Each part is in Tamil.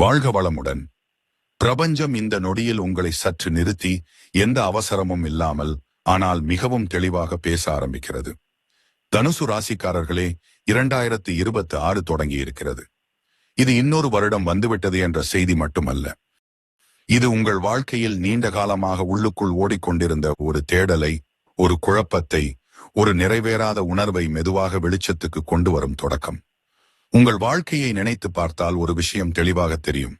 வாழ்க வளமுடன். பிரபஞ்சம் இந்த நொடியில் உங்களை சற்று நிறுத்தி எந்த அவசரமும் இல்லாமல் ஆனால் மிகவும் தெளிவாக பேச ஆரம்பிக்கிறது. தனுசு ராசிக்காரர்களே இரண்டாயிரத்து இருபத்தி ஆறு தொடங்கி இருக்கிறது இது இன்னொரு வருடம் வந்துவிட்டது என்ற செய்தி மட்டுமல்ல. இது உங்கள் வாழ்க்கையில் நீண்ட காலமாக உள்ளுக்குள் ஓடிக்கொண்டிருந்த ஒரு தேடலை ஒரு குழப்பத்தை ஒரு நிறைவேறாத உணர்வை மெதுவாக வெளிச்சத்துக்கு கொண்டு வரும் தொடக்கம். உங்கள் வாழ்க்கையை நினைத்து பார்த்தால் ஒரு விஷயம் தெளிவாக தெரியும்.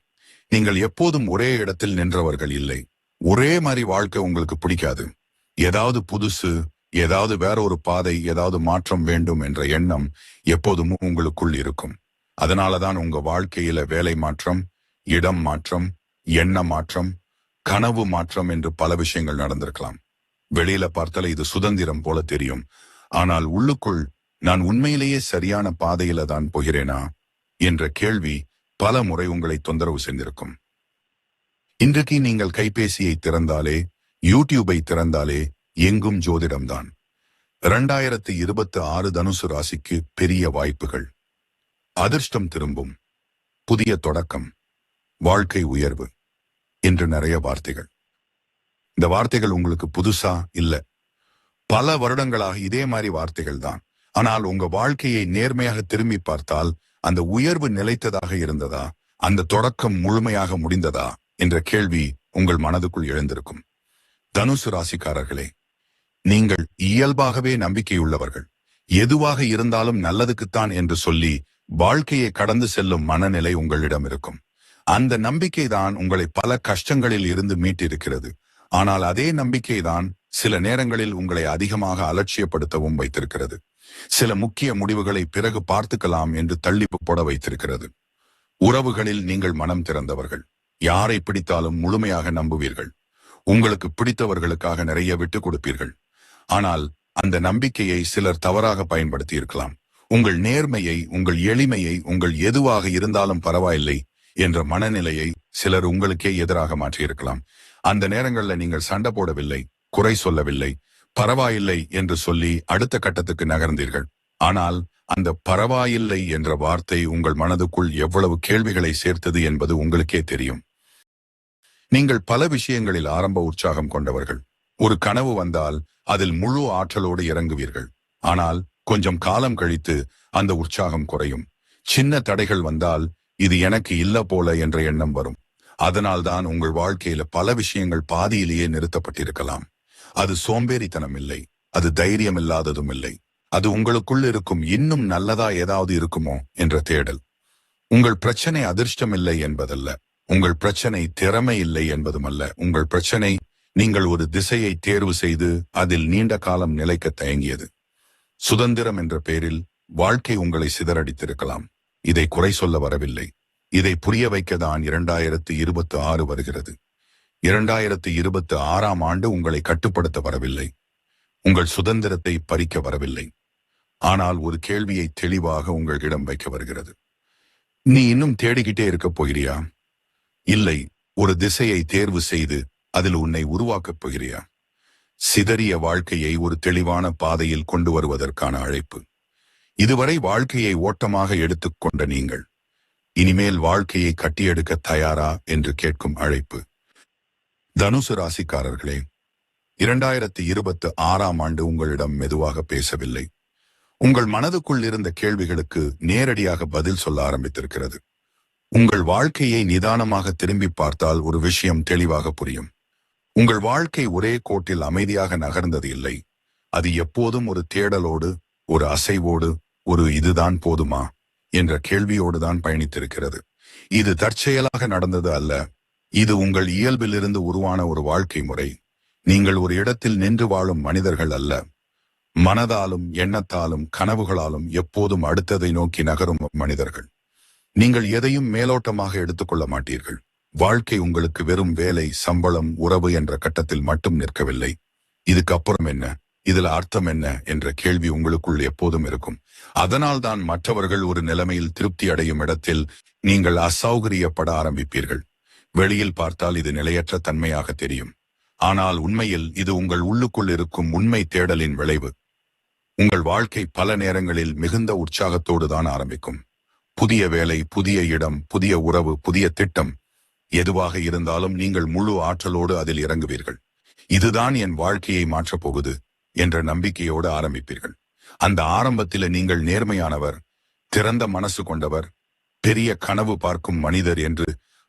நீங்கள் எப்போதும் ஒரே இடத்தில் நின்றவர்கள் இல்லை. ஒரே மாதிரி வாழ்க்கை உங்களுக்கு பிடிக்காது. ஏதாவது புதுசு ஏதாவது வேற ஒரு பாதை ஏதாவது மாற்றம் வேண்டும் என்ற எண்ணம் எப்போதும் உங்களுக்குள் இருக்கும். அதனாலதான் உங்க வாழ்க்கையில வேலை மாற்றம் இடம் மாற்றம் எண்ண மாற்றம் கனவு மாற்றம் என்று பல விஷயங்கள் நடந்திருக்கலாம். வெளியில பார்த்தால இது சுதந்திரம் போல தெரியும். ஆனால் உள்ளுக்குள் நான் உண்மையிலேயே சரியான பாதையில தான் போகிறேனா? என்ற கேள்வி பல முறை உங்களை தொந்தரவு செய்திருக்கும் இன்றைக்கு நீங்கள் கைபேசியை திறந்தாலே யூடியூபை திறந்தாலே எங்கும் ஜோதிடம்தான். இரண்டாயிரத்து இருபத்தி ஆறு தனுசு ராசிக்கு பெரிய வாய்ப்புகள். அதிர்ஷ்டம் திரும்பும். புதிய தொடக்கம். வாழ்க்கை உயர்வு. என்று நிறைய வார்த்தைகள். இந்த வார்த்தைகள் உங்களுக்கு புதுசா? இல்ல. பல வருடங்களாக இதே மாதிரி வார்த்தைகள் தான். ஆனால் உங்க வாழ்க்கையை நேர்மையாக திரும்பி பார்த்தால் அந்த உயர்வு நிலைத்ததாக இருந்ததா? அந்த தொடக்கம் முழுமையாக முடிந்ததா? என்ற கேள்வி உங்கள் மனதுக்குள் எழுந்திருக்கும். தனுசு ராசிக்காரர்களே நீங்கள் இயல்பாகவே நம்பிக்கையுள்ளவர்கள். எதுவாக இருந்தாலும் நல்லதுக்குத்தான் என்று சொல்லி வாழ்க்கையை கடந்து செல்லும் மனநிலை உங்களிடம் இருக்கும். அந்த நம்பிக்கைதான் உங்களை பல கஷ்டங்களில் இருந்து மீட்டிருக்கிறது. ஆனால் அதே நம்பிக்கைதான் சில நேரங்களில் உங்களை அதிகமாக அலட்சியப்படுத்தவும் வைத்திருக்கிறது. சில முக்கிய முடிவுகளை பிறகு பார்த்துக்கலாம் என்று தள்ளி போட வைத்திருக்கிறது. உறவுகளில் நீங்கள் மனம் திறந்தவர்கள். யாரை பிடித்தாலும் முழுமையாக நம்புவீர்கள். உங்களுக்கு பிடித்தவர்களுக்காக நிறைய விட்டுக் கொடுப்பீர்கள். ஆனால் அந்த நம்பிக்கையை சிலர் தவறாக பயன்படுத்தி இருக்கலாம் உங்கள் நேர்மையை உங்கள் எளிமையை உங்கள் எதுவாக இருந்தாலும் பரவாயில்லை என்ற மனநிலையை சிலர் உங்களுக்கே எதிராக மாற்றியிருக்கலாம். அந்த நேரங்களில் நீங்கள் சண்டை போடவில்லை குறை சொல்லவில்லை பரவாயில்லை என்று சொல்லி அடுத்த கட்டத்துக்கு நகர்ந்தீர்கள். ஆனால் அந்த பரவாயில்லை என்ற வார்த்தை உங்கள் மனதுக்குள் எவ்வளவு கேள்விகளை சேர்த்தது என்பது உங்களுக்கே தெரியும். நீங்கள் பல விஷயங்களில் ஆரம்ப உற்சாகம் கொண்டவர்கள். ஒரு கனவு வந்தால் அதில் முழு ஆற்றலோடு இறங்குவீர்கள். ஆனால் கொஞ்சம் காலம் கழித்து அந்த உற்சாகம் குறையும். சின்ன தடைகள் வந்தால் இது எனக்கு இல்ல போல என்ற எண்ணம் வரும். அதனால்தான் உங்கள் வாழ்க்கையில பல விஷயங்கள் பாதியிலேயே நிறுத்தப்பட்டிருக்கலாம். அது சோம்பேறித்தனம் இல்லை அது தைரியம் இல்லாததும் இல்லை அது உங்களுக்குள் இருக்கும் இன்னும் நல்லதா ஏதாவது இருக்குமோ என்ற தேடல். உங்கள் பிரச்சனை அதிர்ஷ்டம் இல்லை என்பதல்ல உங்கள் பிரச்சனை திறமை இல்லை என்பதுமல்ல. உங்கள் பிரச்சனை நீங்கள் ஒரு திசையை தேர்வு செய்து அதில் நீண்ட காலம் நிலைக்க தயங்கியது. சுதந்திரம் என்ற பெயரில் வாழ்க்கை உங்களை சிதறடித்திருக்கலாம். இதை குறை சொல்ல வரவில்லை. இதை புரிய வைக்கதான் இரண்டாயிரத்து இருபத்தி ஆறு வருகிறது. இரண்டாயிரத்து இருபத்தி ஆறாம் ஆண்டு உங்களை கட்டுப்படுத்த வரவில்லை. உங்கள் சுதந்திரத்தை பறிக்க வரவில்லை. ஆனால் ஒரு கேள்வியை தெளிவாக உங்களிடம் வைக்க வருகிறது. நீ இன்னும் தேடிக்கிட்டே இருக்கப் போகிறியா? இல்லை ஒரு திசையை தேர்வு செய்து அதில் உன்னை உருவாக்கப் போகிறியா? சிதறிய வாழ்க்கையை ஒரு தெளிவான பாதையில் கொண்டு வருவதற்கான அழைப்பு. இதுவரை வாழ்க்கையை ஓட்டமாக எடுத்துக்கொண்ட நீங்கள் இனிமேல் வாழ்க்கையை கட்டியெடுக்க தயாரா? என்று கேட்கும் அழைப்பு. தனுசு ராசிக்காரர்களே இரண்டாயிரத்தி இருபத்தி ஆறாம் ஆண்டு உங்களிடம் மெதுவாக பேசவில்லை. உங்கள் மனதுக்குள் இருந்த கேள்விகளுக்கு நேரடியாக பதில் சொல்ல ஆரம்பித்திருக்கிறது. உங்கள் வாழ்க்கையை நிதானமாக திரும்பி பார்த்தால் ஒரு விஷயம் தெளிவாக புரியும். உங்கள் வாழ்க்கை ஒரே கோட்டில் அமைதியாக நகர்ந்தது இல்லை. அது எப்போதும் ஒரு தேடலோடு ஒரு அசைவோடு ஒரு இதுதான் போதுமா? என்ற கேள்வியோடு தான் பயணித்திருக்கிறது. இது தற்செயலாக நடந்தது அல்ல. இது உங்கள் இயல்பிலிருந்து உருவான ஒரு வாழ்க்கை முறை. நீங்கள் ஒரு இடத்தில் நின்று வாழும் மனிதர்கள் அல்ல. மனதாலும் எண்ணத்தாலும் கனவுகளாலும் எப்போதும் அடுத்ததை நோக்கி நகரும் மனிதர்கள். நீங்கள் எதையும் மேலோட்டமாக எடுத்துக்கொள்ள மாட்டீர்கள். வாழ்க்கை உங்களுக்கு வெறும் வேலை சம்பளம் உறவு என்ற கட்டத்தில் மட்டும் நிற்கவில்லை. இதுக்கு அப்புறம் என்ன? இதுல அர்த்தம் என்ன? என்ற கேள்வி உங்களுக்குள் எப்போதும் இருக்கும். அதனால் தான் மற்றவர்கள் ஒரு நிலைமையில் திருப்தி அடையும் இடத்தில் நீங்கள் அசௌகரியப்பட ஆரம்பிப்பீர்கள். வெளியில் பார்த்தால் இது நிலையற்ற தன்மையாக தெரியும். ஆனால் உண்மையில் இது உங்கள் உள்ளுக்குள் இருக்கும் உண்மை தேடலின் விளைவு. உங்கள் வாழ்க்கை பல நேரங்களில் மிகுந்த உற்சாகத்தோடு தான் ஆரம்பிக்கும். புதிய வேலை புதிய இடம் புதிய உறவு புதிய திட்டம் எதுவாக இருந்தாலும் நீங்கள் முழு ஆற்றலோடு அதில் இறங்குவீர்கள். இதுதான் என் வாழ்க்கையை மாற்றப் போகுது என்ற நம்பிக்கையோடு ஆரம்பிப்பீர்கள். அந்த ஆரம்பத்தில் நீங்கள் நேர்மையானவர் திறந்த மனசு கொண்டவர் பெரிய கனவு பார்க்கும் மனிதர் என்று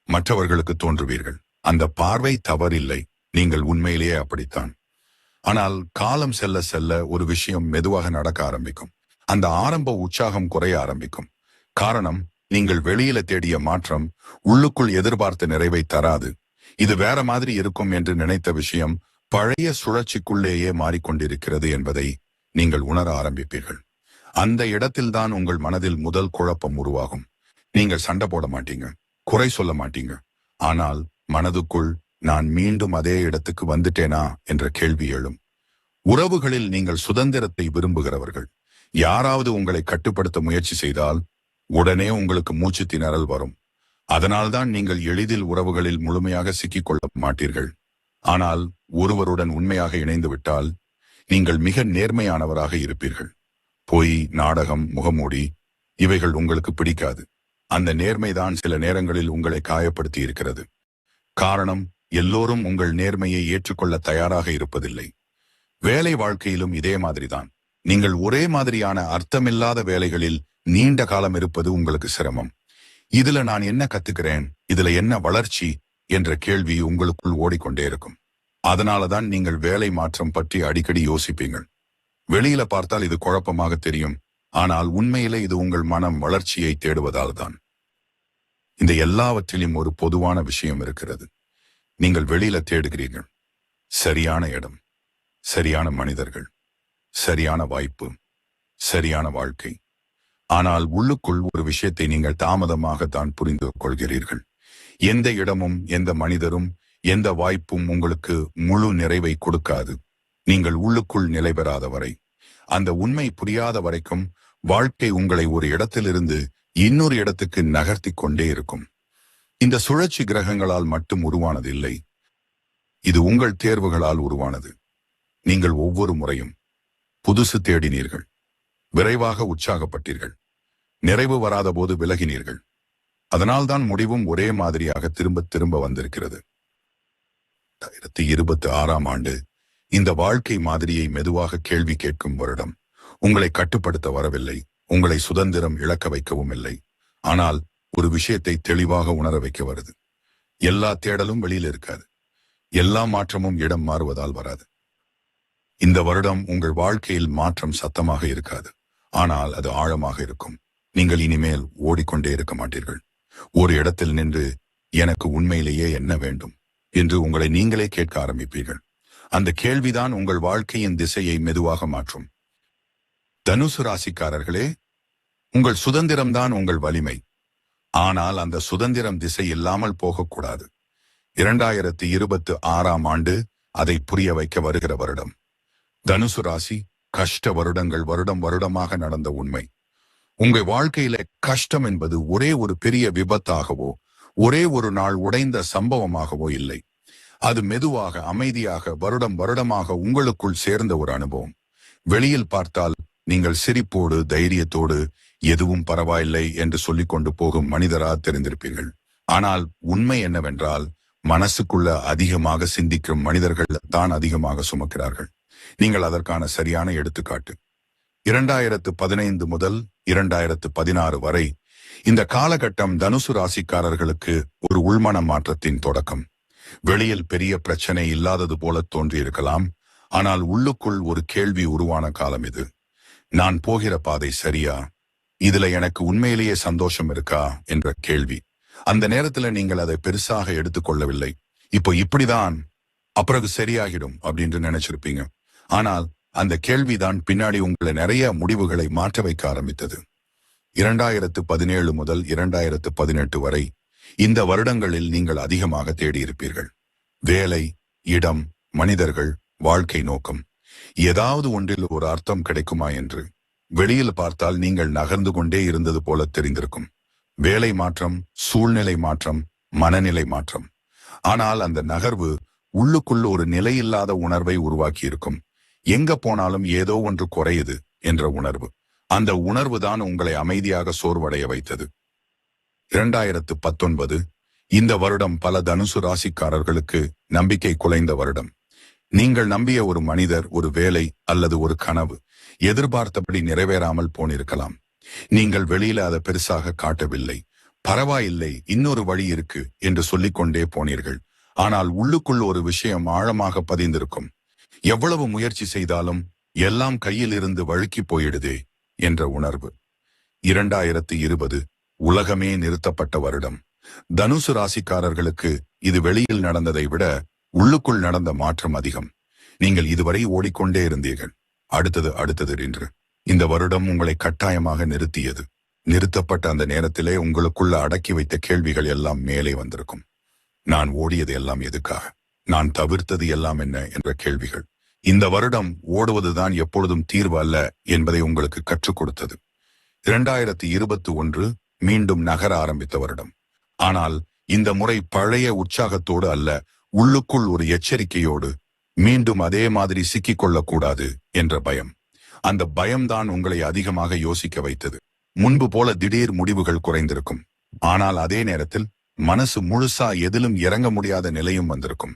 மற்றவர்களுக்கு தோன்றுவீர்கள். அந்த பார்வை தவறில்லை. நீங்கள் உண்மையிலேயே அப்படித்தான். ஆனால் காலம் செல்ல செல்ல ஒரு விஷயம் மெதுவாக நடக்க ஆரம்பிக்கும். அந்த ஆரம்ப உற்சாகம் குறைய ஆரம்பிக்கும். காரணம் நீங்கள் வெளியில தேடிய மாற்றம் உள்ளுக்குள் எதிர்பார்த்த நிறைவை தராது. இது வேற மாதிரி இருக்கும் என்று நினைத்த விஷயம் பழைய சுழற்சிக்குள்ளேயே மாறிக்கொண்டிருக்கிறது என்பதை நீங்கள் உணர ஆரம்பிப்பீர்கள். அந்த இடத்தில்தான் உங்கள் மனதில் முதல் குழப்பம் உருவாகும். நீங்கள் சண்டை போட மாட்டீங்க. குறை சொல்ல மாட்டீங்க. ஆனால் மனதுக்குள் நான் மீண்டும் அதே இடத்துக்கு வந்துட்டேனா என்ற கேள்வி எழும். உறவுகளில் நீங்கள் சுதந்திரத்தை விரும்புகிறவர்கள். யாராவது உங்களை கட்டுப்படுத்த முயற்சி செய்தால் உடனே உங்களுக்கு மூச்சு திணறல் வரும். அதனால்தான் நீங்கள் எளிதில் உறவுகளில் முழுமையாக சிக்கிக்கொள்ள மாட்டீர்கள். ஆனால் ஒருவருடன் உண்மையாக இணைந்து விட்டால் நீங்கள் மிக நேர்மையானவராக இருப்பீர்கள். பொய் நாடகம் முகமூடி இவைகள் உங்களுக்கு பிடிக்காது. அந்த நேர்மைதான் சில நேரங்களில் உங்களை காயப்படுத்தி இருக்கிறது காரணம் எல்லோரும் உங்கள் நேர்மையை ஏற்றுக்கொள்ள தயாராக இருப்பதில்லை. வேலை வாழ்க்கையிலும் இதே மாதிரிதான். நீங்கள் ஒரே மாதிரியான அர்த்தமில்லாத வேலைகளில் நீண்ட காலம் இருப்பது உங்களுக்கு சிரமம். இதுல நான் என்ன கத்துக்கிறேன்? இதுல என்ன வளர்ச்சி? என்ற கேள்வி உங்களுக்குள் ஓடிக்கொண்டே இருக்கும். அதனாலதான் நீங்கள் வேலை மாற்றம் பற்றி அடிக்கடி யோசிப்பீங்கள். வெளியில பார்த்தால் இது குழப்பமாக தெரியும். ஆனால் உண்மையிலே இது உங்கள் மனம் வளர்ச்சியை தேடுவதால் தான் இந்த எல்லாவற்றிலும் ஒரு பொதுவான விஷயம் இருக்கிறது. நீங்கள் வெளியில தேடுகிறீர்கள். சரியான இடம் சரியான மனிதர்கள் சரியான வாய்ப்பு சரியான வாழ்க்கை. ஆனால் உள்ளுக்குள் ஒரு விஷயத்தை நீங்கள் தாமதமாகத்தான் புரிந்து கொள்கிறீர்கள். எந்த இடமும் எந்த மனிதரும் எந்த வாய்ப்பும் உங்களுக்கு முழு நிறைவை கொடுக்காது. நீங்கள் உள்ளுக்குள் நிலை பெறாத வரை அந்த உண்மை புரியாத வரைக்கும் வாழ்க்கை உங்களை ஒரு இடத்திலிருந்து இன்னொரு இடத்துக்கு நகர்த்தி கொண்டே இருக்கும். இந்த சுழற்சி கிரகங்களால் மட்டும் உருவானது இல்லை இது உங்கள் தேர்வுகளால் உருவானது. நீங்கள் ஒவ்வொரு முறையும் புதுசு தேடினீர்கள். விரைவாக உற்சாகப்பட்டீர்கள். நிறைவு வராத போது விலகினீர்கள். அதனால்தான் முடிவும் ஒரே மாதிரியாக திரும்ப திரும்ப வந்திருக்கிறது. ரெண்டாயிரத்தி இருபத்தி ஆறாம் ஆண்டு இந்த வாழ்க்கை மாதிரியை மெதுவாக கேள்வி கேட்கும் வருடம். உங்களை கட்டுப்படுத்த வரவில்லை. உங்களை சுதந்திரம் இழக்க வைக்கவும் இல்லை. ஆனால் ஒரு விஷயத்தை தெளிவாக உணர வைக்க வருது. எல்லா தேடலும் வெளியில் இருக்காது. எல்லா மாற்றமும் இடம் மாறுவதால் வராது. இந்த வருடம் உங்கள் வாழ்க்கையில் மாற்றம் சத்தமாக இருக்காது. ஆனால் அது ஆழமாக இருக்கும். நீங்கள் இனிமேல் ஓடிக்கொண்டே இருக்க மாட்டீர்கள். ஒரு இடத்தில் நின்று எனக்கு உண்மையிலேயே என்ன வேண்டும் என்று உங்களை நீங்களே கேட்க ஆரம்பிப்பீர்கள். அந்த கேள்விதான் உங்கள் வாழ்க்கையின் திசையை மெதுவாக மாற்றும். தனுசு ராசிக்காரர்களே உங்கள் சுதந்திரம்தான் உங்கள் வலிமை. ஆனால் அந்த சுதந்திரம் திசை இல்லாமல் போகக்கூடாது. இரண்டாயிரத்தி இருபத்து ஆறாம் ஆண்டு அதை புரிய வைக்க வருகிற வருடம். தனுசு ராசி கஷ்ட வருடங்கள் வருடம் வருடமாக நடந்த உண்மை. உங்கள் வாழ்க்கையில கஷ்டம் என்பது ஒரே ஒரு பெரிய விபத்தாகவோ ஒரே ஒரு நாள் உடைந்த சம்பவமாகவோ இல்லை. அது மெதுவாக அமைதியாக வருடம் வருடமாக உங்களுக்குள் சேர்ந்த ஒரு அனுபவம். வெளியில் பார்த்தால் நீங்கள் சிரிப்போடு தைரியத்தோடு எதுவும் பரவாயில்லை என்று சொல்லிக் கொண்டு போகும் மனிதரா தெரிந்திருப்பீர்கள். ஆனால் உண்மை என்னவென்றால் மனசுக்குள்ள அதிகமாக சிந்திக்கும் மனிதர்கள் தான் அதிகமாக சுமக்கிறார்கள். நீங்கள் அதற்கான சரியான எடுத்துக்காட்டு. இரண்டாயிரத்து பதினைந்து முதல் இரண்டாயிரத்து பதினாறு வரை இந்த காலகட்டம் தனுசு ராசிக்காரர்களுக்கு ஒரு உள்மன மாற்றத்தின் தொடக்கம். வெளியில் பெரிய பிரச்சனை இல்லாதது போல தோன்றியிருக்கலாம். ஆனால் உள்ளுக்குள் ஒரு கேள்வி உருவான காலம் இது. நான் போகிற பாதை சரியா? இதுல எனக்கு உண்மையிலேயே சந்தோஷம் இருக்கா? என்ற கேள்வி. அந்த நேரத்துல நீங்கள் அதை பெருசாக எடுத்துக்கொள்ளவில்லை. இப்போ இப்படிதான் அப்புறகு சரியாகிடும் அப்படின்னு நினைச்சிருப்பீங்க. ஆனால் அந்த கேள்விதான் பின்னாடி உங்களை நிறைய முடிவுகளை மாற்ற வைக்க ஆரம்பித்தது. இரண்டாயிரத்து பதினேழு முதல் இரண்டாயிரத்து பதினெட்டு வரை இந்த வருடங்களில் நீங்கள் அதிகமாக தேடியிருப்பீர்கள். வேலை இடம் மனிதர்கள் வாழ்க்கை நோக்கம். ஏதாவது ஒன்றில் ஒரு அர்த்தம் கிடைக்குமா என்று வெளியில் பார்த்தால் நீங்கள் நகர்ந்து கொண்டே இருந்தது போல தெரிந்திருக்கும். வேலை மாற்றம் சூழ்நிலை மாற்றம் மனநிலை மாற்றம். ஆனால் அந்த நகர்வு உள்ளுக்குள் ஒரு நிலையில்லாத உணர்வை உருவாக்கி இருக்கும் எங்க போனாலும் ஏதோ ஒன்று குறையுது என்ற உணர்வு. அந்த உணர்வு தான் உங்களை அமைதியாக சோர்வடைய வைத்தது. இரண்டாயிரத்து பத்தொன்பது இந்த வருடம் பல தனுசு ராசிக்காரர்களுக்கு நம்பிக்கை குலைந்த வருடம். நீங்கள் நம்பிய ஒரு மனிதர் ஒரு வேலை அல்லது ஒரு கனவு எதிர்பார்த்தபடி நிறைவேறாமல் போனிருக்கலாம். நீங்கள் வெளியில அதை பெருசாக காட்டவில்லை. பரவாயில்லை இன்னொரு வழி இருக்கு என்று சொல்லிக்கொண்டே போனீர்கள். ஆனால் உள்ளுக்குள் ஒரு விஷயம் ஆழமாக பதிந்திருக்கும். எவ்வளவு முயற்சி செய்தாலும் எல்லாம் கையில் இருந்து வழுக்கி போயிடுதே என்ற உணர்வு. இரண்டாயிரத்தி இருபது உலகமே நிறுத்தப்பட்ட வருடம். தனுசு ராசிக்காரர்களுக்கு இது வெளியில் நடந்ததை விட உள்ளுக்குள் நடந்த மாற்றம் அதிகம். நீங்கள் இதுவரை ஓடிக்கொண்டே இருந்தீர்கள். அடுத்தது அடுத்தது என்று இந்த வருடம் உங்களை கட்டாயமாக நிறுத்தியது. நிறுத்தப்பட்ட அந்த நேரத்திலே உங்களுக்குள்ள அடக்கி வைத்த கேள்விகள் எல்லாம் மேலே வந்திருக்கும். நான் ஓடியது எல்லாம் எதுக்காக? நான் தவிர்த்தது எல்லாம் என்ன? என்ற கேள்விகள். இந்த வருடம் ஓடுவதுதான் எப்பொழுதும் தீர்வு அல்ல என்பதை உங்களுக்கு கற்றுக் கொடுத்தது. இரண்டாயிரத்தி இருபத்தி ஒன்று மீண்டும் நகர ஆரம்பித்த வருடம். ஆனால் இந்த முறை பழைய உற்சாகத்தோடு அல்ல உள்ளுக்குள் ஒரு எச்சரிக்கையோடு மீண்டும் அதே மாதிரி சிக்கிக் கொள்ளக்கூடாது என்ற பயம். அந்த பயம்தான் உங்களை அதிகமாக யோசிக்க வைத்தது. முன்பு போல திடீர் முடிவுகள் குறைந்திருக்கும். ஆனால் அதே நேரத்தில் மனசு முழுசா எதிலும் இறங்க முடியாத நிலையும் வந்திருக்கும்.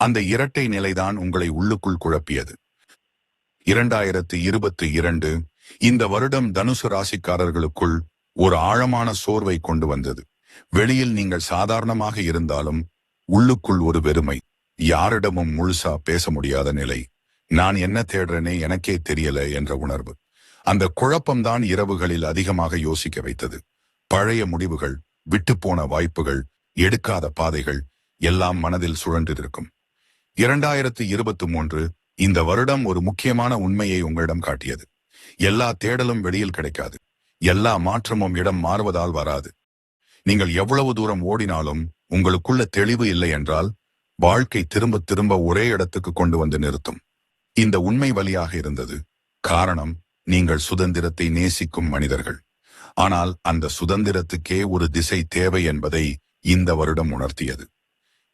அந்த இரட்டை நிலைதான் உங்களை உள்ளுக்குள் குழப்பியது. இரண்டாயிரத்து இருபத்தி இரண்டு இந்த வருடம் தனுசு ராசிக்காரர்களுக்குள் ஒரு ஆழமான சோர்வை கொண்டு வந்தது. வெளியில் நீங்கள் சாதாரணமாக இருந்தாலும் உள்ளுக்குள் ஒரு வெறுமை. யாரிடமும் முழுசா பேச முடியாத நிலை. நான் என்ன தேடுறேனே எனக்கே தெரியல என்ற உணர்வு. அந்த குழப்பம்தான் இரவுகளில் அதிகமாக யோசிக்க வைத்தது. பழைய முடிவுகள் விட்டுப்போன வாய்ப்புகள் எடுக்காத பாதைகள் எல்லாம் மனதில் சுழன்றிருக்கும். இரண்டாயிரத்து இருபத்தி மூன்று இந்த வருடம் ஒரு முக்கியமான உண்மையை உங்களிடம் காட்டியது. எல்லா தேடலும் வெளியில் கிடைக்காது. எல்லா மாற்றமும் இடம் மாறுவதால் வராது. நீங்கள் எவ்வளவு தூரம் ஓடினாலும் உங்களுக்குள்ள தெளிவு இல்லை என்றால் வாழ்க்கை திரும்ப திரும்ப ஒரே இடத்துக்கு கொண்டு வந்து நிறுத்தும். இந்த உண்மை வழியாக இருந்தது. காரணம் நீங்கள் சுதந்திரத்தை நேசிக்கும் மனிதர்கள். ஆனால் அந்த சுதந்திரத்துக்கே ஒரு திசை தேவை என்பதை இந்த வருடம் உணர்த்தியது.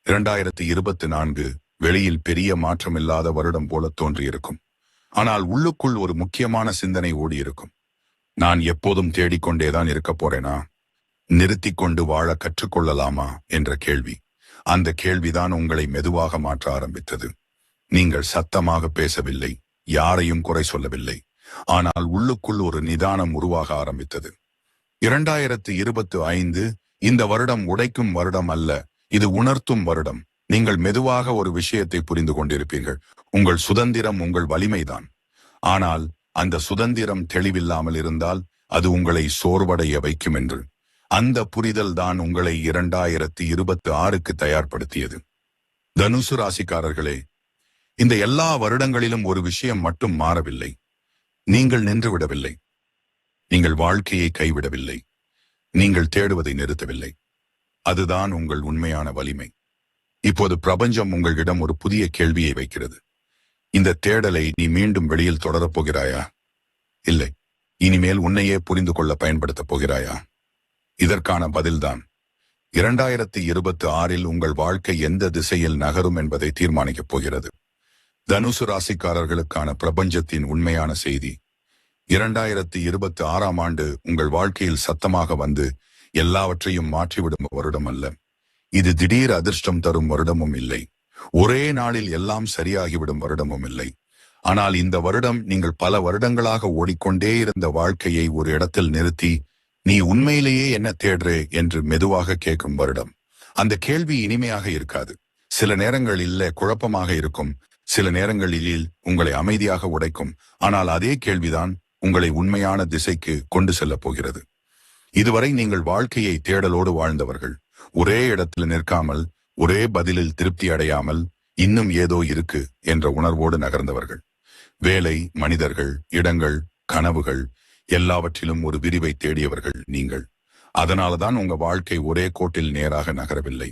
இரண்டாயிரத்தி இருபத்தி நான்கு வெளியில் பெரிய மாற்றமில்லாத வருடம் போல தோன்றியிருக்கும். ஆனால் உள்ளுக்குள் ஒரு முக்கியமான சிந்தனை ஓடியிருக்கும். நான் எப்போதும் தேடிக்கொண்டேதான் இருக்க போறேனா? நிறுத்திக் கொண்டு வாழ கற்றுக்கொள்ளலாமா என்ற கேள்வி. அந்த கேள்விதான் உங்களை மெதுவாக மாற்ற ஆரம்பித்தது. நீங்கள் சத்தமாக பேசவில்லை யாரையும் குறை சொல்லவில்லை. ஆனால் உள்ளுக்குள் ஒரு நிதானம் உருவாக ஆரம்பித்தது. இரண்டாயிரத்து இருபத்து ஐந்து இந்த வருடம் உடைக்கும் வருடம் அல்ல இது உணர்த்தும் வருடம். நீங்கள் மெதுவாக ஒரு விஷயத்தை புரிந்து கொண்டிருப்பீர்கள். உங்கள் சுதந்திரம் உங்கள் வலிமைதான். ஆனால் அந்த சுதந்திரம் தெளிவில்லாமல் இருந்தால் அது உங்களை சோர்வடைய வைக்கும் என்று. அந்த புரிதல் தான் உங்களை இரண்டாயிரத்தி இருபத்தி ஆறுக்கு தயார்படுத்தியது. தனுசு ராசிக்காரர்களே இந்த எல்லா வருடங்களிலும் ஒரு விஷயம் மட்டும் மாறவில்லை. நீங்கள் நின்று விடவில்லை. நீங்கள் வாழ்க்கையை கைவிடவில்லை. நீங்கள் தேடுவதை நிறுத்தவில்லை. அதுதான் உங்கள் உண்மையான வலிமை. இப்போது பிரபஞ்சம் உங்களிடம் ஒரு புதிய கேள்வியை வைக்கிறது. இந்த தேடலை நீ மீண்டும் வெளியில் தொடரப் போகிறாயா? இல்லை. இனிமேல் உன்னையே புரிந்து கொள்ள பயன்படுத்தப் போகிறாயா? இதற்கான பதில்தான். இரண்டாயிரத்தி இருபத்தி ஆறில் உங்கள் வாழ்க்கை எந்த திசையில் நகரும் என்பதை தீர்மானிக்கப் போகிறது. தனுசு ராசிக்காரர்களுக்கான பிரபஞ்சத்தின் உண்மையான செய்தி. இரண்டாயிரத்தி இருபத்தி ஆறாம் ஆண்டு உங்கள் வாழ்க்கையில் சத்தமாக வந்து எல்லாவற்றையும் மாற்றிவிடும் வருடம் அல்ல. இது திடீர் அதிர்ஷ்டம் தரும் வருடமும் இல்லை. ஒரே நாளில் எல்லாம் சரியாகிவிடும் வருடமும் இல்லை. ஆனால் இந்த வருடம் நீங்கள் பல வருடங்களாக ஓடிக்கொண்டே இருந்த வாழ்க்கையை ஒரு இடத்தில் நிறுத்தி நீ உண்மையிலேயே என்ன தேடுறே என்று மெதுவாக கேட்கும் வருடம். அந்த கேள்வி இனிமையாக இருக்காது. சில நேரங்கள் இல்ல குழப்பமாக இருக்கும். சில நேரங்களில் உங்களை அமைதியாக உடைக்கும். ஆனால் அதே கேள்விதான் உங்களை உண்மையான திசைக்கு கொண்டு செல்லப் போகிறது. இதுவரை நீங்கள் வாழ்க்கையை தேடலோடு வாழ்ந்தவர்கள். ஒரே இடத்தில் நிற்காமல் ஒரே பதிலில் திருப்தி அடையாமல் இன்னும் ஏதோ இருக்கு என்ற உணர்வோடு நகர்ந்தவர்கள். வேலை மனிதர்கள் இடங்கள் கனவுகள் எல்லாவற்றிலும் ஒரு விரிவை தேடியவர்கள் நீங்கள். அதனாலதான் உங்க வாழ்க்கை ஒரே கோட்டில் நேராக நகரவில்லை.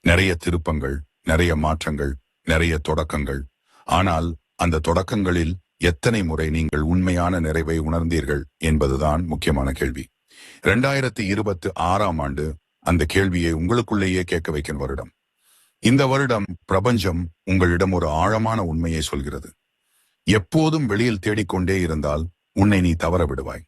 நிறைய திருப்பங்கள் நிறைய மாற்றங்கள் நிறைய தொடக்கங்கள். ஆனால் அந்த தொடக்கங்களில் எத்தனை முறை நீங்கள் உண்மையான நிறைவை உணர்ந்தீர்கள் என்பதுதான் முக்கியமான கேள்வி. இரண்டாயிரத்தி இருபத்தி ஆறாம் ஆண்டு அந்த கேள்வியை உங்களுக்குள்ளேயே கேட்க வைக்கும் வருடம். இந்த வருடம் பிரபஞ்சம் உங்களிடம் ஒரு ஆழமான உண்மையை சொல்கிறது. எப்போதும் வெளியில் தேடிக்கொண்டே இருந்தால் உன்னை நீ தவற விடுவாய்.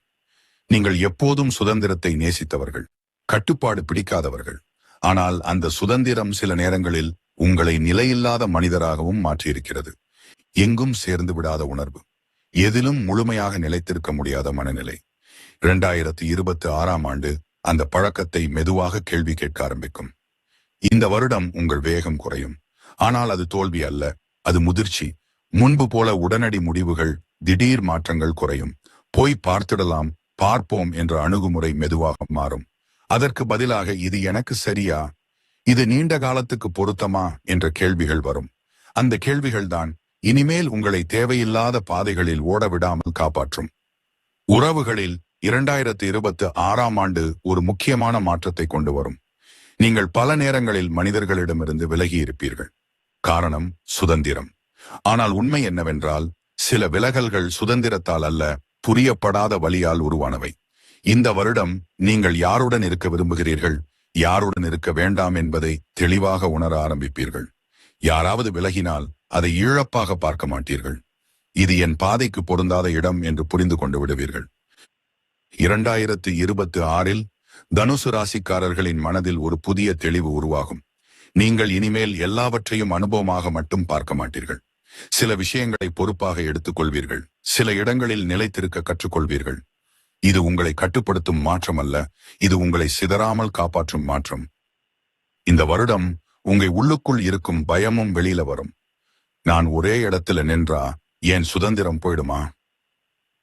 நீங்கள் எப்போதும் சுதந்திரத்தை நேசித்தவர்கள் கட்டுப்பாடு பிடிக்காதவர்கள். ஆனால் அந்த சுதந்திரம் சில நேரங்களில் உங்களை நிலையில்லாத மனிதராகவும் மாற்றியிருக்கிறது. எங்கும் சேர்ந்து விடாத உணர்வு. எதிலும் முழுமையாக நிலைத்திருக்க முடியாத மனநிலை. இரண்டாயிரத்தி இருபத்தி ஆறாம் ஆண்டு அந்த பழக்கத்தை மெதுவாக கேள்வி கேட்க ஆரம்பிக்கும். இந்த வருடம் உங்கள் வேகம் குறையும். ஆனால் அது தோல்வி அல்ல அது முதிர்ச்சி. முன்பு போல உடனடி முடிவுகள் திடீர் மாற்றங்கள் குறையும். போய் பார்த்திடலாம் பார்ப்போம் என்ற அணுகுமுறை மெதுவாக மாறும். அதற்கு பதிலாக இது எனக்கு சரியா? இது நீண்ட காலத்துக்கு பொருத்தமா? என்ற கேள்விகள் வரும். அந்த கேள்விகள்தான் இனிமேல் உங்களை தேவையில்லாத பாதைகளில் ஓட விடாமல் காப்பாற்றும். உறவுகளில் இரண்டாயிரத்தி இருபத்தி ஆறாம் ஆண்டு ஒரு முக்கியமான மாற்றத்தை கொண்டு வரும். நீங்கள் பல நேரங்களில் மனிதர்களிடமிருந்து விலகி இருப்பீர்கள் காரணம் சுதந்திரம். ஆனால் உண்மை என்னவென்றால் சில விலகல்கள் சுதந்திரத்தால் அல்ல புரியப்படாத வழியால் உருவானவை. இந்த வருடம் நீங்கள் யாருடன் இருக்க விரும்புகிறீர்கள்? யாருடன் இருக்க வேண்டாம் என்பதை தெளிவாக உணர ஆரம்பிப்பீர்கள். யாராவது விலகினால் அதை இழப்பாக பார்க்க மாட்டீர்கள். இது என் பாதைக்கு பொருந்தாத இடம் என்று புரிந்து கொண்டு விடுவீர்கள். இரண்டாயிரத்து இருபத்தி ஆறில் தனுசு ராசிக்காரர்களின் மனதில் ஒரு புதிய தெளிவு உருவாகும். நீங்கள் இனிமேல் எல்லாவற்றையும் அனுபவமாக மட்டும் பார்க்க மாட்டீர்கள். சில விஷயங்களை பொறுப்பாக எடுத்துக்கொள்வீர்கள். சில இடங்களில் நிலைத்திருக்க கற்றுக்கொள்வீர்கள். இது உங்களை கட்டுப்படுத்தும் மாற்றம் அல்ல இது உங்களை சிதறாமல் காப்பாற்றும் மாற்றம். இந்த வருடம் உங்கள் உள்ளுக்குள் இருக்கும் பயமும் வெளியில வரும். நான் ஒரே இடத்துல நின்றா என் சுதந்திரம் போயிடுமா?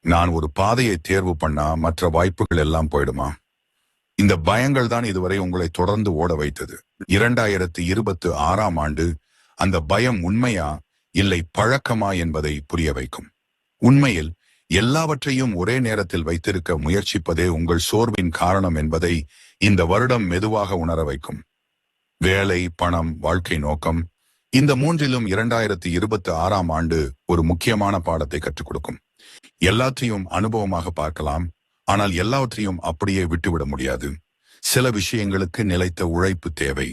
நான் ஒரு பாதையை தேர்வு பண்ணா மற்ற வாய்ப்புகள் எல்லாம் போயிடுமா? இந்த பயங்கள் தான் இதுவரை உங்களை தொடர்ந்து ஓட வைத்தது. இரண்டாயிரத்தி இருபத்தி ஆறாம் ஆண்டு அந்த பயம் உண்மையா இல்லை பழக்கமா என்பதை புரிய வைக்கும். உண்மையில் எல்லாவற்றையும் ஒரே நேரத்தில் வைத்திருக்க முயற்சிப்பதே உங்கள் சோர்வின் காரணம் என்பதை இந்த வருடம் மெதுவாக உணர வைக்கும். வேலை பணம் வாழ்க்கை நோக்கம் இந்த மூன்றிலும் இரண்டாயிரத்தி இருபத்தி ஆறாம் ஆண்டு ஒரு முக்கியமான பாடத்தை கற்றுக் கொடுக்கும். எல்லாத்தையும் அனுபவமாக பார்க்கலாம். ஆனால் எல்லாவற்றையும் அப்படியே விட்டுவிட முடியாது. சில விஷயங்களுக்கு நிலைத்த உழைப்பு தேவை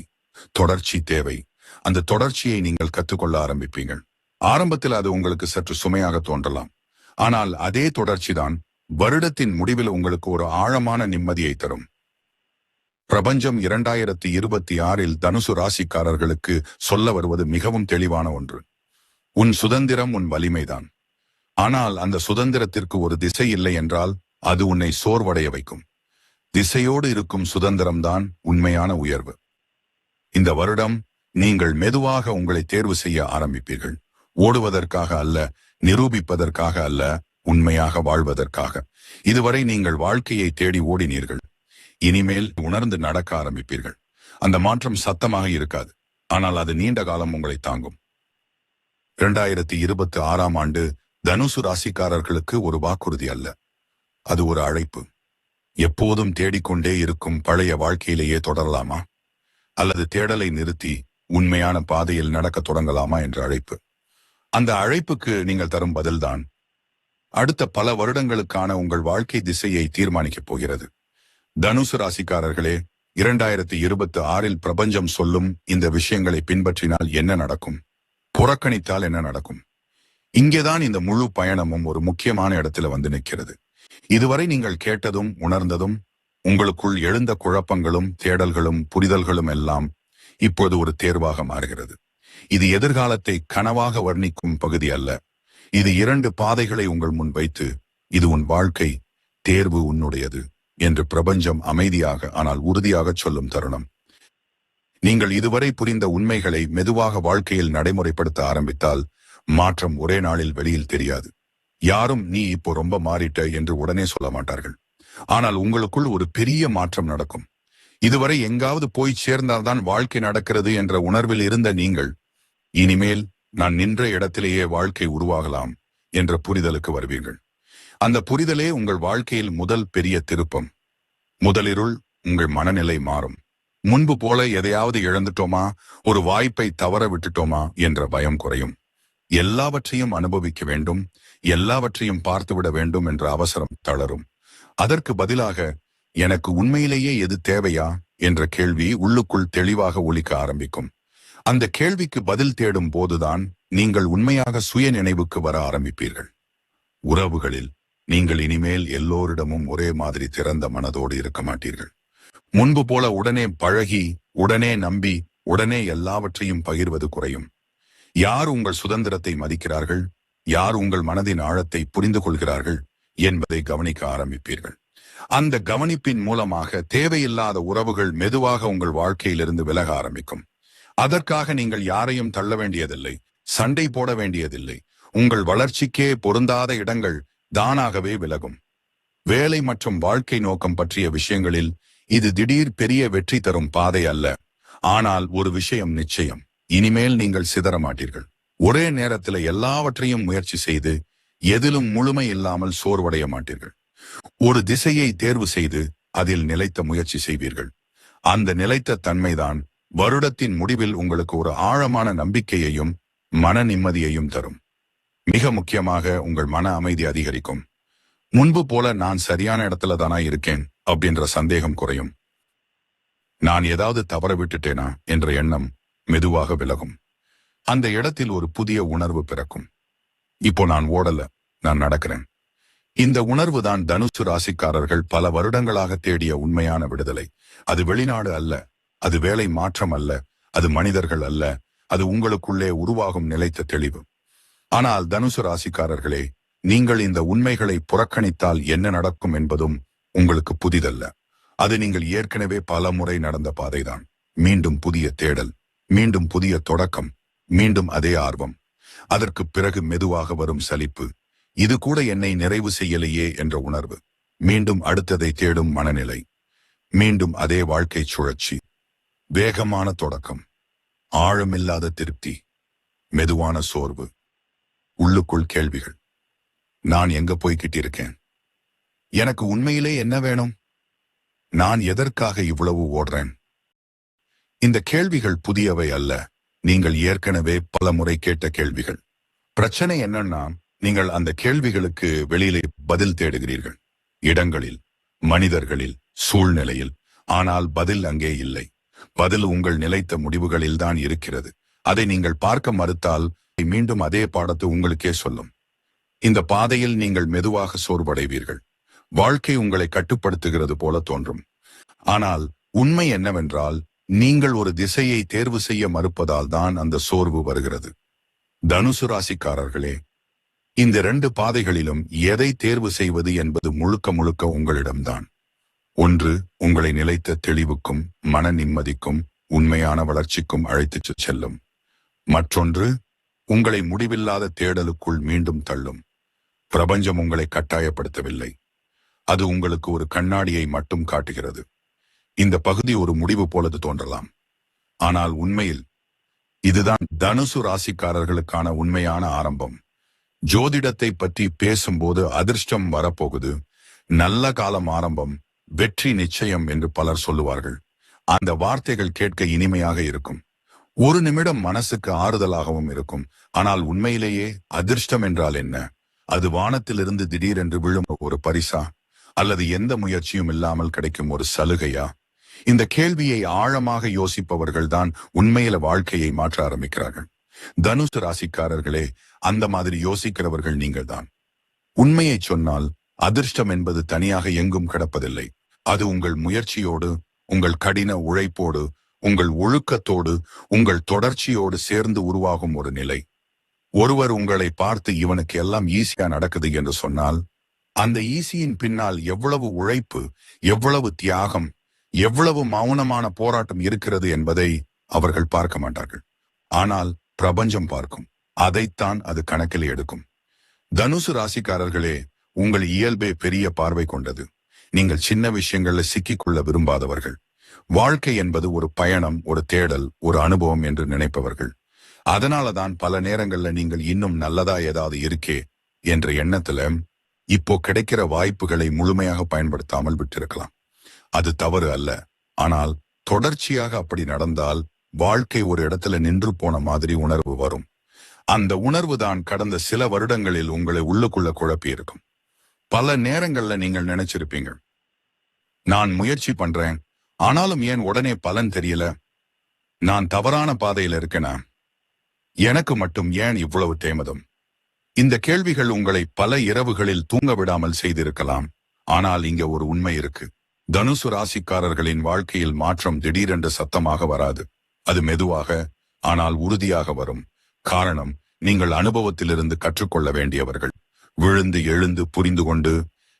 தொடர்ச்சி தேவை. அந்த தொடர்ச்சியை நீங்கள் கற்றுக்கொள்ள ஆரம்பிப்பீங்கள் ஆரம்பத்தில் அது உங்களுக்கு சற்று சுமையாக தோன்றலாம். ஆனால் அதே தொடர்ச்சிதான் வருடத்தின் முடிவில் உங்களுக்கு ஒரு ஆழமான நிம்மதியை தரும். பிரபஞ்சம் இரண்டாயிரத்தி இருபத்தி ஆறில் தனுசு ராசிக்காரர்களுக்கு சொல்ல வருவது மிகவும் தெளிவான ஒன்று. உன் சுதந்திரம் உன் வலிமைதான். ஆனால் அந்த சுதந்திரத்திற்கு ஒரு திசை இல்லை என்றால் அது உன்னை சோர்வடைய வைக்கும். திசையோடு இருக்கும் சுதந்திரம்தான் உண்மையான உயர்வு. இந்த வருடம் நீங்கள் மெதுவாக உங்களை தேர்வு செய்ய ஆரம்பிப்பீர்கள். ஓடுவதற்காக அல்ல நிரூபிப்பதற்காக அல்ல உண்மையாக வாழ்வதற்காக. இதுவரை நீங்கள் வாழ்க்கையை தேடி ஓடினீர்கள். இனிமேல் உணர்ந்து நடக்க ஆரம்பிப்பீர்கள். அந்த மாற்றம் சத்தமாக இருக்காது. ஆனால் அது நீண்ட காலம் உங்களை தாங்கும். இரண்டாயிரத்தி இருபத்தி ஆறாம் ஆண்டு தனுசு ராசிக்காரர்களுக்கு ஒரு வாக்குறுதி அல்ல. அது ஒரு அழைப்பு. எப்போதும் தேடிக்கொண்டே இருக்கும் பழைய வாழ்க்கையிலேயே தொடரலாமா? அல்லது தேடலை நிறுத்தி உண்மையான பாதையில் நடக்க தொடங்கலாமா என்ற அழைப்பு. அந்த அழைப்புக்கு நீங்கள் தரும் பதில்தான். அடுத்த பல வருடங்களுக்கான உங்கள் வாழ்க்கை திசையை தீர்மானிக்கப் போகிறது. தனுசு ராசிக்காரர்களே இரண்டாயிரத்தி இருபத்தி ஆறில் பிரபஞ்சம் சொல்லும் இந்த விஷயங்களை பின்பற்றினால் என்ன நடக்கும்? புறக்கணித்தால் என்ன நடக்கும்? இங்கேதான் இந்த முழு பயணமும் ஒரு முக்கியமான இடத்துல வந்து நிற்கிறது. இதுவரை நீங்கள் கேட்டதும் உணர்ந்ததும் உங்களுக்குள் எழுந்த குழப்பங்களும் தேடல்களும் புரிதல்களும் எல்லாம் இப்போது ஒரு தேர்வாக மாறுகிறது. இது எதிர்காலத்தை கனவாக வர்ணிக்கும் பகுதி அல்ல. இது இரண்டு பாதைகளை உங்கள் முன் வைத்து இது உன் வாழ்க்கை தேர்வு உன்னுடையது என்று பிரபஞ்சம் அமைதியாக ஆனால் உறுதியாக சொல்லும் தருணம். நீங்கள் இதுவரை புரிந்த உண்மைகளை மெதுவாக வாழ்க்கையில் நடைமுறைப்படுத்த ஆரம்பித்தால் மாற்றம் ஒரே நாளில் வெளியில் தெரியாது. யாரும் நீ இப்போ ரொம்ப மாறிட்ட என்று உடனே சொல்ல மாட்டார்கள். ஆனால் உங்களுக்குள் ஒரு பெரிய மாற்றம் நடக்கும். இதுவரை எங்காவது போய் சேர்ந்தால்தான் வாழ்க்கை நடக்கிறது என்ற உணர்வில் இருந்த நீங்கள் இனிமேல் நான் நின்ற இடத்திலேயே வாழ்க்கை உருவாகலாம் என்ற புரிதலுக்கு வருவீர்கள். அந்த புரிதலே உங்கள் வாழ்க்கையில் முதல் பெரிய திருப்பம். முதலிருள் உங்கள் மனநிலை மாறும். முன்பு போல எதையாவது இழந்துட்டோமா? ஒரு வாய்ப்பை தவற விட்டுட்டோமா? என்ற பயம் குறையும். எல்லாவற்றையும் அனுபவிக்க வேண்டும். எல்லாவற்றையும் பார்த்துவிட வேண்டும் என்ற அவசரம் தளரும். அதற்கு பதிலாக எனக்கு உண்மையிலேயே எது தேவையா? என்ற கேள்வி உள்ளுக்குள் தெளிவாக ஒலிக்க ஆரம்பிக்கும். அந்த கேள்விக்கு பதில் தேடும் போதுதான் நீங்கள் உண்மையாக சுய நினைவுக்கு வர ஆரம்பிப்பீர்கள். உறவுகளில் நீங்கள் இனிமேல் எல்லோரிடமும் ஒரே மாதிரி திறந்த மனதோடு இருக்க மாட்டீர்கள். முன்பு போல உடனே பழகி உடனே நம்பி உடனே எல்லாவற்றையும் பகிர்வது குறையும். யார் உங்கள் சுதந்திரத்தை மதிக்கிறார்கள்? யார் உங்கள் மனதின் ஆழத்தை புரிந்து கொள்கிறார்கள் என்பதை கவனிக்க ஆரம்பிப்பீர்கள். அந்த கவனிப்பின் மூலமாக தேவையில்லாத உறவுகள் மெதுவாக உங்கள் வாழ்க்கையிலிருந்து விலக ஆரம்பிக்கும். அதற்காக நீங்கள் யாரையும் தள்ள வேண்டியதில்லை சண்டை போட வேண்டியதில்லை. உங்கள் வளர்ச்சிக்கே பொருந்தாத இடங்கள் தானாகவே விலகும். வேலை மற்றும் வாழ்க்கை நோக்கம் பற்றிய விஷயங்களில் இது திடீர் பெரிய வெற்றி தரும் பாதை அல்ல. ஆனால் ஒரு விஷயம் நிச்சயம். இனிமேல் நீங்கள் சிதற மாட்டீர்கள். ஒரே நேரத்தில் எல்லாவற்றையும் முயற்சி செய்து எதிலும் முழுமை இல்லாமல் சோர்வடைய மாட்டீர்கள். ஒரு திசையை தேர்வு செய்து அதில் நிலைத்த முயற்சி செய்வீர்கள். அந்த நிலைத்த தன்மைதான் வருடத்தின் முடிவில் உங்களுக்கு ஒரு ஆழமான நம்பிக்கையையும் மன நிம்மதியையும் தரும். மிக முக்கியமாக உங்கள் மன அமைதி அதிகரிக்கும். முன்பு போல நான் சரியான இடத்துல தானா இருக்கேன் அப்படின்ற சந்தேகம் குறையும். நான் ஏதாவது தவற விட்டுட்டேனா என்ற எண்ணம் மெதுவாக விலகும். அந்த இடத்தில் ஒரு புதிய உணர்வு பிறக்கும். இப்போ நான் ஓடல நான் நடக்கிறேன். இந்த உணர்வு தான் தனுசு ராசிக்காரர்கள் பல வருடங்களாக தேடிய உண்மையான விடுதலை. அது வெளிநாடு அல்ல அது வேலை மாற்றம் அல்ல அது மனிதர்கள் அல்ல அது உங்களுக்குள்ளே உருவாகும் நிலைத்த தெளிவு. ஆனால் தனுசு ராசிக்காரர்களே நீங்கள் இந்த உண்மைகளை புறக்கணித்தால் என்ன நடக்கும் என்பதும் உங்களுக்கு புதிதல்ல. அது நீங்கள் ஏற்கனவே பல முறை நடந்த பாதைதான். மீண்டும் புதிய தேடல் மீண்டும் புதிய தொடக்கம் மீண்டும் அதே ஆர்வம். அதற்கு பிறகு மெதுவாக வரும் சலிப்பு இது கூட என்னை நிறைவு செய்யலையே என்ற உணர்வு. மீண்டும் அடுத்ததை தேடும் மனநிலை மீண்டும் அதே வாழ்க்கை சுழற்சி. வேகமான தொடக்கம். ஆழமில்லாத திருப்தி. மெதுவான சோர்வு. உள்ளுக்குள் கேள்விகள். நான் எங்க போய்கிட்டு இருக்கேன் எனக்கு உண்மையிலே என்ன வேணும்? நான் எதற்காக இவ்வளவு ஓடுறேன்? இந்த கேள்விகள் புதியவை அல்ல. நீங்கள் ஏற்கனவே பல முறை கேட்ட கேள்விகள். பிரச்சனை என்னன்னா நீங்கள் அந்த கேள்விகளுக்கு வெளியிலே பதில் தேடுகிறீர்கள். இடங்களில் மனிதர்களில் சூழ்நிலையில். ஆனால் பதில் அங்கே இல்லை. பதில் உங்கள் நிலைத்த முடிவுகளில் தான் இருக்கிறது. அதை நீங்கள் பார்க்க மறுத்தால் மீண்டும் அதே பாடத்தை உங்களுக்கே சொல்லும். இந்த பாதையில் நீங்கள் மெதுவாக சோர்வடைவீர்கள். வாழ்க்கை உங்களை கட்டுப்படுத்துகிறது போல தோன்றும். ஆனால் உண்மை என்னவென்றால் நீங்கள் ஒரு திசையை தேர்வு செய்ய மறுப்பதால் தான் அந்த சோர்வு வருகிறது. தனுசு ராசிக்காரர்களே இந்த இரண்டு பாதைகளிலும் எதை தேர்வு செய்வது என்பது முழுக்க முழுக்க உங்களிடம்தான். ஒன்று உங்களை நிலைத்த தெளிவுக்கும் மன நிம்மதிக்கும் உண்மையான வளர்ச்சிக்கும் அழைத்துச் செல்லும். மற்றொன்று உங்களை முடிவில்லாத தேடலுக்குள் மீண்டும் தள்ளும். பிரபஞ்சம் உங்களை கட்டாயப்படுத்தவில்லை. அது உங்களுக்கு ஒரு கண்ணாடியை மட்டும் காட்டுகிறது. இந்த பகுதி ஒரு முடிவு போலது தோன்றலாம். ஆனால் உண்மையில் இதுதான் தனுசு ராசிக்காரர்களுக்கான உண்மையான ஆரம்பம். ஜோதிடத்தை பற்றி பேசும்போது அதிர்ஷ்டம் வரப்போகுது. நல்ல காலம் ஆரம்பம். வெற்றி நிச்சயம் என்று பலர் சொல்லுவார்கள். அந்த வார்த்தைகள் கேட்க இனிமையாக இருக்கும். ஒரு நிமிடம் மனசுக்கு ஆறுதலாகவும் இருக்கும். ஆனால் உண்மையிலேயே அதிர்ஷ்டம் என்றால் என்ன? அது வானத்திலிருந்து திடீரென்று விழும் ஒரு பரிசா? அல்லது எந்த முயற்சியும் இல்லாமல் கிடைக்கும் ஒரு சலுகையா? இந்த கேள்வியை ஆழமாக யோசிப்பவர்கள் தான் உண்மையில வாழ்க்கையை மாற்ற ஆரம்பிக்கிறார்கள். தனுசு ராசிக்காரர்களே அந்த மாதிரி யோசிக்கிறவர்கள் நீங்கள் தான் உண்மையை சொன்னால் அதிர்ஷ்டம் என்பது தனியாக எங்கும் கிடப்பதில்லை. அது உங்கள் முயற்சியோடு உங்கள் கடின உழைப்போடு உங்கள் ஒழுக்கத்தோடு உங்கள் தொடர்ச்சியோடு சேர்ந்து உருவாகும் ஒரு நிலை. ஒருவர் உங்களை பார்த்து இவனுக்கு எல்லாம் ஈஸியா நடக்குது என்று சொன்னால் அந்த ஈசியின் பின்னால் எவ்வளவு உழைப்பு எவ்வளவு தியாகம் எவ்வளவு மௌனமான போராட்டம் இருக்கிறது என்பதை அவர்கள் பார்க்க மாட்டார்கள். ஆனால் பிரபஞ்சம் பார்க்கும். அதைத்தான் அது கணக்கில் எடுக்கும். தனுசு ராசிக்காரர்களே உங்கள் இயல்பே பெரிய பார்வை கொண்டது. நீங்கள் சின்ன விஷயங்கள்ல சிக்கிக்கொள்ள விரும்பாதவர்கள். வாழ்க்கை என்பது ஒரு பயணம் ஒரு தேடல் ஒரு அனுபவம் என்று நினைப்பவர்கள். அதனால தான் பல நேரங்கள்ல நீங்கள் இன்னும் நல்லதா ஏதாவது இருக்கே என்ற எண்ணத்துல இப்போ கிடைக்கிற வாய்ப்புகளை முழுமையாக பயன்படுத்தாமல் விட்டிருக்கலாம். அது தவறு அல்ல. ஆனால் தொடர்ச்சியாக அப்படி நடந்தால் வாழ்க்கை ஒரு இடத்துல நின்று போன மாதிரி உணர்வு வரும். அந்த உணர்வு தான் கடந்த சில வருடங்களில் உங்களை உள்ளுக்குள்ள குழப்பி இருக்கும் பல நேரங்கள்ல நீங்கள் நினைச்சிருப்பீங்க. நான் முயற்சி பண்றேன் ஆனாலும் ஏன் உடனே பலன் தெரியல? நான் தவறான பாதையில இருக்கேனா? எனக்கு மட்டும் ஏன் இவ்வளவு தேமதம்? இந்த கேள்விகள் உங்களை பல இரவுகளில் தூங்க விடாமல் செய்திருக்கலாம். ஆனால் இங்க ஒரு உண்மை இருக்கு. தனுசு ராசிக்காரர்களின் வாழ்க்கையில் மாற்றம் திடீரென்று சத்தமாக வராது. அது மெதுவாக ஆனால் உறுதியாக வரும். காரணம் நீங்கள் அனுபவத்திலிருந்து கற்றுக்கொள்ள வேண்டியவர்கள். விழுந்து எழுந்து புரிந்து கொண்டு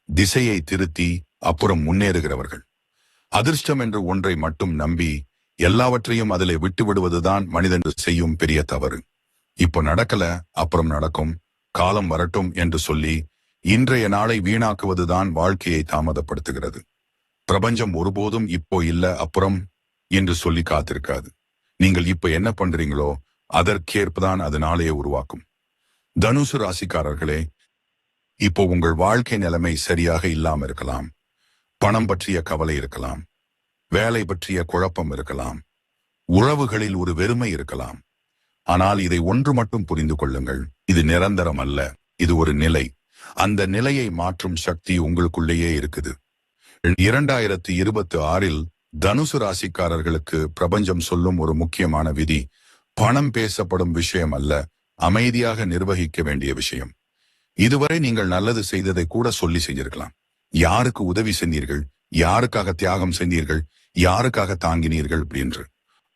திசையை திருத்தி அப்புறம் முன்னேறுகிறவர்கள். அதிர்ஷ்டம் என்று ஒன்றை மட்டும் நம்பி எல்லாவற்றையும் அதிலே விட்டு விடுவதுதான் மனிதன் செய்யும் பெரிய தவறு. இப்போ நடக்கல அப்புறம் நடக்கும் காலம் வரட்டும் என்று சொல்லி இன்றைய நாளை வீணாக்குவதுதான் வாழ்க்கையை தாமதப்படுத்துகிறது. பிரபஞ்சம் ஒருபோதும் இப்போ இல்ல அப்புறம் என்று சொல்லி காத்திருக்காது. நீங்கள் இப்ப என்ன பண்றீங்களோ அதற்கேற்பதான் அது நாளையே உருவாக்கும். தனுசு ராசிக்காரர்களே இப்போ உங்கள் வாழ்க்கை நிலைமை சரியாக இல்லாம இருக்கலாம். பணம் பற்றிய கவலை இருக்கலாம். வேலை பற்றிய குழப்பம் இருக்கலாம். உறவுகளில் ஒரு வெறுமை இருக்கலாம். ஆனால் இதை ஒன்று மட்டும் புரிந்து கொள்ளுங்கள். இது நிரந்தரம் அல்ல. இது ஒரு நிலை. அந்த நிலையை மாற்றும் சக்தி உங்களுக்குள்ளேயே இருக்குது. இரண்டாயிரத்தி இருபத்தி ஆறில் தனுசு ராசிக்காரர்களுக்கு பிரபஞ்சம் சொல்லும் ஒரு முக்கியமான விதி பணம் பேசப்படும் விஷயம் அல்ல அமைதியாக நிர்வகிக்க வேண்டிய விஷயம். இதுவரை நீங்கள் நல்லது செய்ததை கூட சொல்லி செஞ்சிருக்கலாம். யாருக்கு உதவி செஞ்சீர்கள் யாருக்காக தியாகம் செஞ்சீர்கள் யாருக்காக தாங்கினீர்கள்? என்று.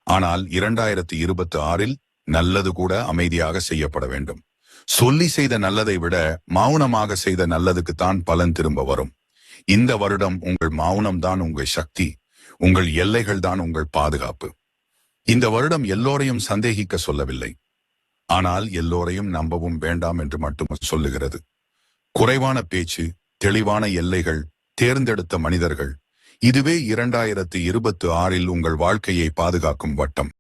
ஆனால் இரண்டாயிரத்தி இருபத்தி ஆறில் நல்லது கூட அமைதியாக செய்யப்பட வேண்டும். சொல்லி செய்த நல்லதை விட மௌனமாக செய்த நல்லதுக்கு தான் பலன் திரும்ப வரும். இந்த வருடம் உங்கள் மௌனம் தான் உங்கள் சக்தி. உங்கள் எல்லைகள் தான் உங்கள் பாதுகாப்பு. இந்த வருடம் எல்லோரையும் சந்தேகிக்க சொல்லவில்லை. ஆனால் எல்லோரையும் நம்பவும் வேண்டாம் என்று மட்டும் சொல்லுகிறது. குறைவான பேச்சு தெளிவான எல்லைகள் தேர்ந்தெடுத்த மனிதர்கள் இதுவே இரண்டாயிரத்து இருபத்து ஆறில் உங்கள் வாழ்க்கையை பாதுகாக்கும் வட்டம்.